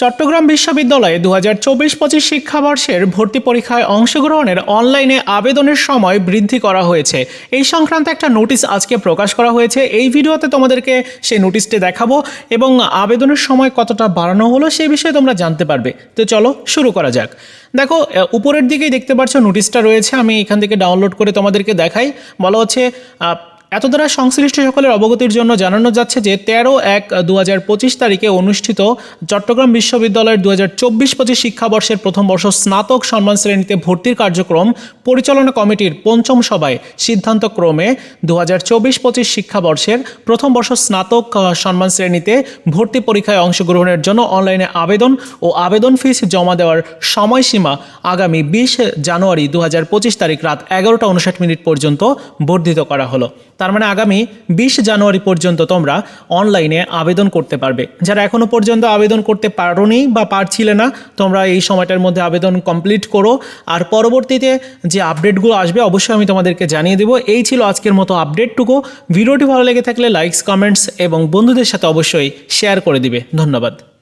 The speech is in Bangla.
চট্টগ্রাম বিশ্ববিদ্যালয়ে দু হাজার চব্বিশ পঁচিশ শিক্ষাবর্ষের ভর্তি পরীক্ষায় অংশগ্রহণের অনলাইনে আবেদনের সময় বৃদ্ধি করা হয়েছে। এই সংক্রান্ত একটা নোটিশ আজকে প্রকাশ করা হয়েছে। এই ভিডিওতে তোমাদেরকে সেই নোটিশটি দেখাবো এবং আবেদনের সময় কতটা বাড়ানো হলো সেই বিষয়ে তোমরা জানতে পারবে। তো চলো শুরু করা যাক। দেখো উপরের দিকেই দেখতে পাচ্ছ নোটিশটা রয়েছে। আমি এখান থেকে ডাউনলোড করে তোমাদেরকে দেখাই। বলা হচ্ছে এত দ্বারা সংশ্লিষ্ট সকলের অবগতির জন্য জানানো যাচ্ছে যে তেরো এক দু তারিখে অনুষ্ঠিত চট্টগ্রাম বিশ্ববিদ্যালয়ের দু হাজার চব্বিশ পঁচিশ শিক্ষাবর্ষের প্রথম বর্ষ স্নাতক সম্মান শ্রেণীতে ভর্তির কার্যক্রম পরিচালনা কমিটির পঞ্চম সভায় সিদ্ধান্তক্রমে দু হাজার চব্বিশ পঁচিশ শিক্ষাবর্ষের প্রথম বর্ষ স্নাতক সম্মান শ্রেণীতে ভর্তি পরীক্ষায় অংশগ্রহণের জন্য অনলাইনে আবেদন ও আবেদন ফিস জমা দেওয়ার সময়সীমা আগামী বিশ জানুয়ারি দু হাজার পঁচিশ তারিখ রাত এগারোটা উনষাট মিনিট পর্যন্ত বর্ধিত করা হলো। তার মানে আগামী বিশ জানুয়ারি পর্যন্ত তোমরা অনলাইনে আবেদন করতে পারবে। যারা এখনও পর্যন্ত আবেদন করতে পারোনি বা পারছিলে না, তোমরা এই সময়টার মধ্যে আবেদন কমপ্লিট করো। আর পরবর্তীতে যে আপডেটগুলো আসবে, অবশ্যই আমি তোমাদেরকে জানিয়ে দেবো। এই ছিল আজকের মতো আপডেটটুকু ভিডিওটি ভালো লেগে থাকলে লাইকস কমেন্টস এবং বন্ধুদের সাথে অবশ্যই শেয়ার করে দিবে। ধন্যবাদ।